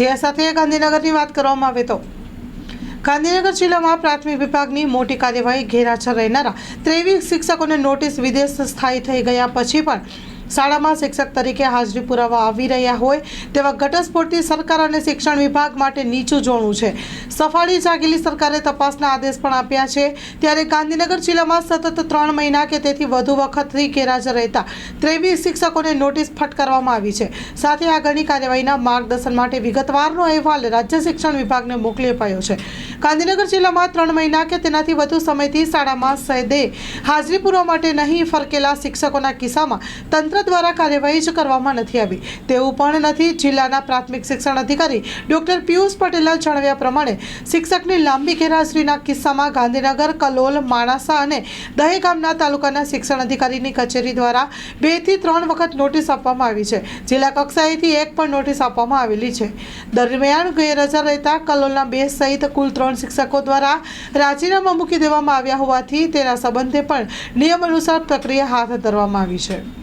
જે સાથે ગાંધીનગરની વાત કરવામાં આવે તો ગાંધીનગર જિલ્લામાં પ્રાથમિક વિભાગની મોટી કાર્યવાહી ઘેરાછર રહેનારા ત્રેવીસ શિક્ષકોને નોટિસ વિદેશ સ્થાયી થઈ ગયા પછી પણ શાળામાં શિક્ષક તરીકે હાજરી પુરાવા આવી રહ્યા હોય તેવા ઘટસ્ફોટથી સરકાર અને શિક્ષણ વિભાગ માટે નીચું જોણું છે. સફાળી જાગેલી સરકારે તપાસના આદેશ પણ આપ્યા છે. ત્યારે ગાંધીનગર જિલ્લામાં સતત ત્રણ મહિના કે તેથી વધુ વખતથી ગેરહાજર રહેતા ત્રેવીસ શિક્ષકોને નોટિસ ફટકારવામાં આવી છે. સાથે આગળની કાર્યવાહીના માર્ગદર્શન માટે વિગતવારનો અહેવાલ રાજ્ય શિક્ષણ વિભાગને મોકલી અપાયો છે. ગાંધીનગર જિલ્લામાં ત્રણ મહિના કે તેનાથી વધુ સમયથી શાળામાં સદે હાજરી પૂરવા માટે નહીં ફરકેલા શિક્ષકોના કિસ્સામાં તંત્ર દ્વારા કાર્યવાહી જ કરવામાં નથી આવી. તેવું પણ નથી. જિલ્લાના પ્રાથમિક શિક્ષણ અધિકારી ડોક્ટર પિયુષ પટેલે જણાવ્યા પ્રમાણે શિક્ષકની લાંબી ગેરહાજરીના કિસ્સામાં ગાંધીનગર, કલોલ, માણાસા અને દહેગામના તાલુકાના શિક્ષણ અધિકારીની કચેરી દ્વારા બેથી ત્રણ વખત નોટિસ આપવામાં આવી છે. જિલ્લા કક્ષાએથી એક પણ નોટિસ આપવામાં આવેલી છે. દરમિયાન ગેરહાજર રહેતા કલોલના બે સહિત કુલ ત્રણ શિક્ષકો દ્વારા રાજીનામા મૂકી દેવામાં આવ્યા હોવાથી તેના સંબંધે પણ નિયમ અનુસાર પ્રક્રિયા હાથ ધરવામાં આવી છે.